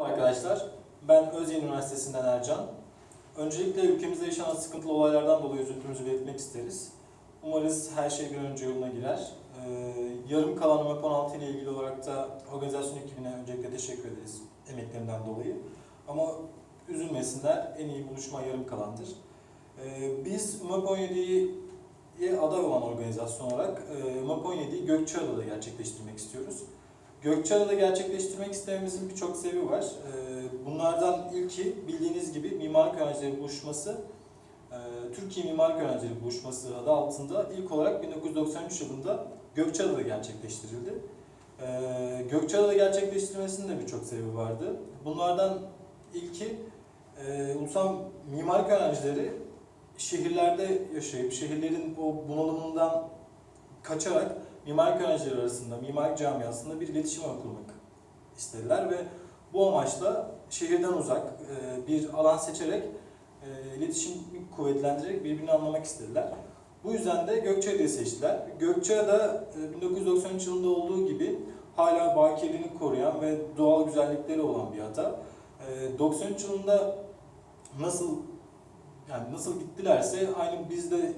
Arkadaşlar, ben Özyeğin Üniversitesi'nden Ercan. Öncelikle ülkemizde yaşanan sıkıntılı olaylardan dolayı üzüntümüzü belirtmek isteriz. Umarız her şey bir önce yoluna girer. Ee, yarım kalan UMEP 16 ile ilgili olarak da organizasyon ekibine öncelikle teşekkür ederiz emeklerinden dolayı. Ama üzülmesinler, en iyi buluşma yarım kalandır. Ee, biz UMEP 17'ye aday olan organizasyon olarak e, UMEP 17'yi Gökçeada'da gerçekleştirmek istiyoruz. Gökçeada'da gerçekleştirmek istememizin birçok sebebi var. Ee, Bunlardan ilki bildiğiniz gibi Mimarlık Öğrencileri Buluşması, e, Türkiye Mimarlık Öğrencileri Buluşması adı altında ilk olarak 1993 yılında Gökçeada'da gerçekleştirildi. Ee, Gökçeada'da gerçekleştirilmesinin de birçok sebebi vardı. Bunlardan ilki e, ulusal mimarlık öğrencileri şehirlerde yaşayıp şehirlerin o bunalımından kaçarak mimarlık öğrencileri arasında, mimarlık camiasında bir iletişim kurmak istediler ve bu amaçla şehirden uzak e, bir alan seçerek e, iletişimi kuvvetlendirerek birbirini anlamak istediler. Bu yüzden de Gökçeada'yı seçtiler. Gökçeada e, 1993 yılında olduğu gibi hala bakirliğini koruyan ve doğal güzellikleri olan bir ada. E, 93 yılında nasıl yani nasıl gittilerse aynı biz de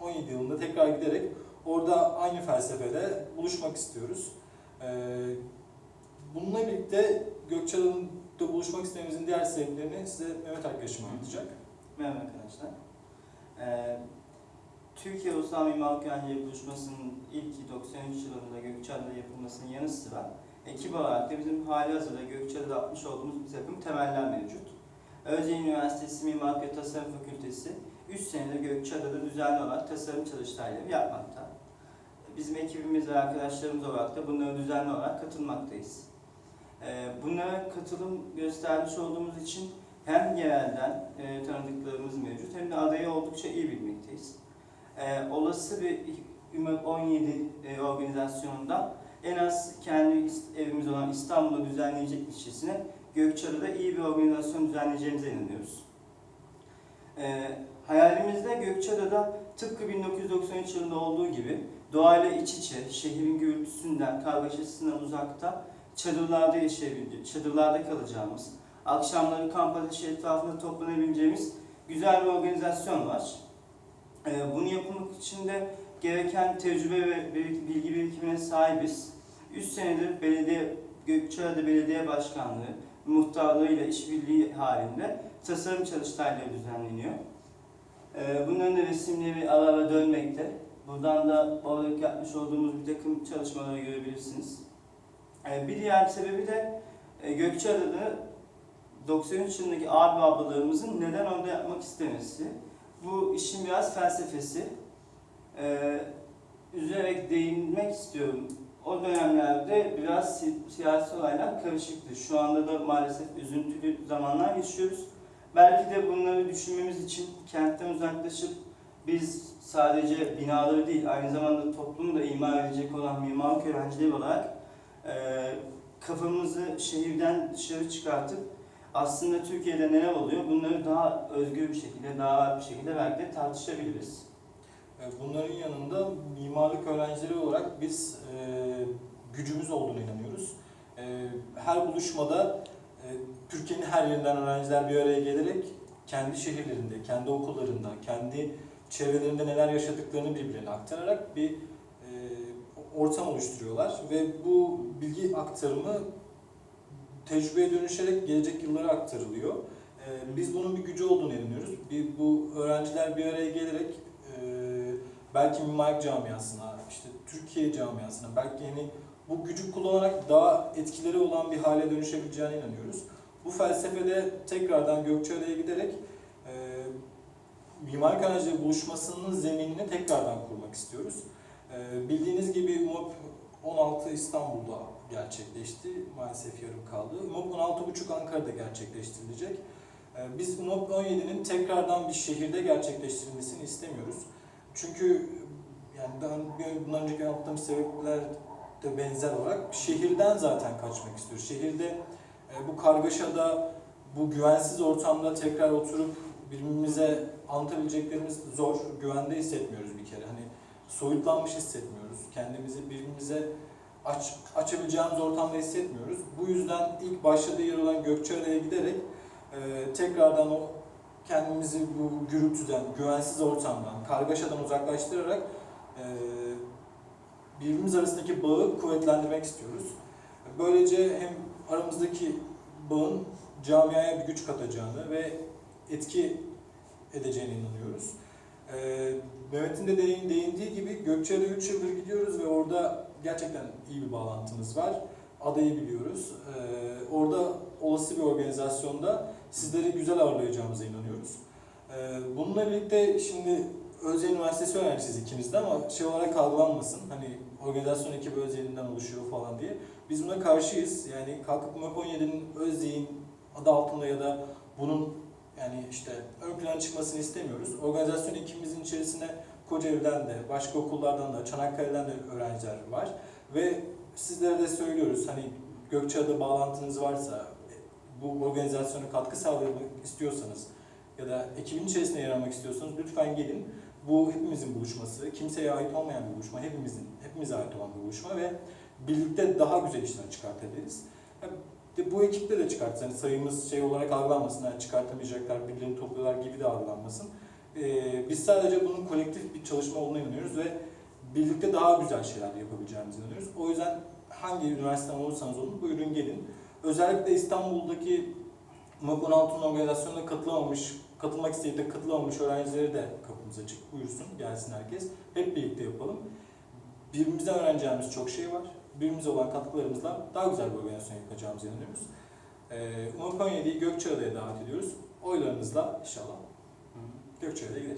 2017 yılında tekrar giderek Orada aynı felsefede buluşmak istiyoruz. Ee, bununla birlikte Gökçeada'da buluşmak istememizin diğer sebeplerini size Mehmet arkadaşım anlatacak. Merhaba arkadaşlar. Ee, Türkiye Ulusal Mimarlık Öğrencileri Buluşması'nın ilk 93 yılında Gökçeada'da yapılmasının yanı sıra ekip olarak da bizim hali hazırda Gökçeada'da atmış olduğumuz bir takım temeller mevcut. Özyeğin Üniversitesi Mimarlık ve Tasarım Fakültesi 3 senedir Gökçeada'da düzenli olarak tasarım çalıştayları yapmakta. Bizim ekibimiz ve arkadaşlarımız olarak da bunlara düzenli olarak katılmaktayız. Ee, Bunlara katılım göstermiş olduğumuz için hem yerelden e, tanıdıklarımız mevcut hem de adayı oldukça iyi bilmekteyiz. Ee, olası bir ÜMEP 17 e, organizasyonunda en az kendi evimiz olan İstanbul'da düzenleyecekmişçesine Gökçeada'da iyi bir organizasyon düzenleyeceğimize inanıyoruz. Hayalimizde Gökçeada'da tıpkı 1993 yılında olduğu gibi doğayla iç içe, şehrin gürültüsünden, kargaşasından uzakta çadırlarda yaşayabileceğimiz, çadırlarda kalacağımız, akşamları kamp ateşi etrafında toplanabileceğimiz güzel bir organizasyon var. Ee, bunu yapmak için de gereken tecrübe ve bilgi birikimine sahibiz. 3 senedir belediye, Gökçeada Belediye Başkanlığı, muhtarlığıyla işbirliği halinde tasarım çalıştayları düzenleniyor. Ee, bunların da resimleri ara ara dönmekte. Buradan da olarak yapmış olduğumuz bir takım çalışmaları görebilirsiniz. Ee, bir diğer sebebi de e, Gökçeada'da 93 yılındaki abi ablalarımızın neden orada yapmak istemesi. Bu işin biraz felsefesi. Ee, üzerek değinmek istiyorum. O dönemlerde biraz si- siyasi olaylar karışıktı. Şu anda da maalesef üzüntülü zamanlar yaşıyoruz. Belki de bunları düşünmemiz için kentten uzaklaşıp biz sadece binaları değil, aynı zamanda toplumu da imar edecek olan mimarlık öğrencileri olarak e, kafamızı şehirden dışarı çıkartıp aslında Türkiye'de neler oluyor bunları daha özgür bir şekilde, daha rahat bir şekilde belki de tartışabiliriz. Ee, Bunların yanında mimarlık öğrencileri olarak biz e, gücümüz olduğunu inanıyoruz. E, her buluşmada e, Türkiye'nin her yerinden öğrenciler bir araya gelerek kendi şehirlerinde, kendi okullarında, kendi çevrelerinde neler yaşadıklarını birbirlerine aktararak bir e, ortam oluşturuyorlar ve bu bilgi aktarımı tecrübeye dönüşerek gelecek yıllara aktarılıyor. E, Biz bunun bir gücü olduğunu inanıyoruz. Bir, bu öğrenciler bir araya gelerek e, belki mimarlık camiasına, işte Türkiye camiasına, belki yani bu gücü kullanarak daha etkileri olan bir hale dönüşebileceğine inanıyoruz. Bu felsefede tekrardan Gökçeada'ya giderek e, mimarlık öğrencileri buluşmasının zeminini tekrardan kurmak istiyoruz. E, bildiğiniz gibi UMOP 16 İstanbul'da gerçekleşti. Maalesef yarım kaldı. UMOP 16.5 Ankara'da gerçekleştirilecek. E, biz UMOP 17'nin tekrardan bir şehirde gerçekleştirilmesini istemiyoruz. Çünkü yani daha bundan önceki anlattığım sebepler de benzer olarak şehirden zaten kaçmak istiyoruz. Şehirde e, bu kargaşada, bu güvensiz ortamda tekrar oturup birbirimize anlatabileceklerimiz zor, güvende hissetmiyoruz bir kere. Hani soyutlanmış hissetmiyoruz. Kendimizi birbirimize aç, açabileceğimiz ortamda hissetmiyoruz. Bu yüzden ilk başladığı yer olan Gökçeada'ya giderek e, tekrardan o kendimizi bu gürültüden, güvensiz ortamdan, kargaşadan uzaklaştırarak e, birbirimiz arasındaki bağı kuvvetlendirmek istiyoruz. Böylece hem aramızdaki bağın camiaya bir güç katacağını ve etki edeceğine inanıyoruz. Ee, Mehmet'in de değin- değindiği gibi Gökçeada'ya 3 yıldır gidiyoruz ve orada gerçekten iyi bir bağlantımız var. Adayı biliyoruz. Ee, orada olası bir organizasyonda sizleri güzel ağırlayacağımıza inanıyoruz. Ee, bununla birlikte şimdi Özyeğin Üniversitesi öğrencisiyiz ikimiz de ama şey olarak algılanmasın. Hani organizasyon ekibi Özyeğin'den oluşuyor falan diye. Biz buna karşıyız. Yani kalkıp MAP17'nin Özyeğin adı altında ya da bunun yani işte ön plana çıkmasını istemiyoruz. Organizasyon ekibimizin içerisinde Kocaeli'den de, başka okullardan da, Çanakkale'den de öğrenciler var. Ve sizlere de söylüyoruz hani Gökçeada bağlantınız varsa, bu organizasyona katkı sağlamak istiyorsanız ya da ekibin içerisinde yer almak istiyorsanız lütfen gelin. Bu hepimizin buluşması, kimseye ait olmayan bir buluşma, hepimizin, hepimize ait olan bir buluşma ve birlikte daha güzel işler çıkartabiliriz. De bu ekiple de çıkartırız. Hani sayımız şey olarak algılanmasın, yani çıkartamayacaklar, birilerini topluyorlar gibi de algılanmasın. Ee, biz sadece bunun kolektif bir çalışma olduğuna inanıyoruz ve birlikte daha güzel şeyler yapabileceğimize inanıyoruz. O yüzden hangi üniversiteden olursanız olun buyurun gelin. Özellikle İstanbul'daki MAP 16'nın organizasyonuna katılamamış, katılmak isteyip de katılamamış öğrencileri de kapımız açık. Buyursun, gelsin herkes. Hep birlikte yapalım. Birbirimizden öğreneceğimiz çok şey var. Birbirimize olan katkılarımızla daha güzel bir organizasyon yapacağımıza inanıyoruz. Ee, UMAP 17'yi Gökçeada'ya davet ediyoruz. Oylarınızla inşallah Gökçeada'ya gideriz.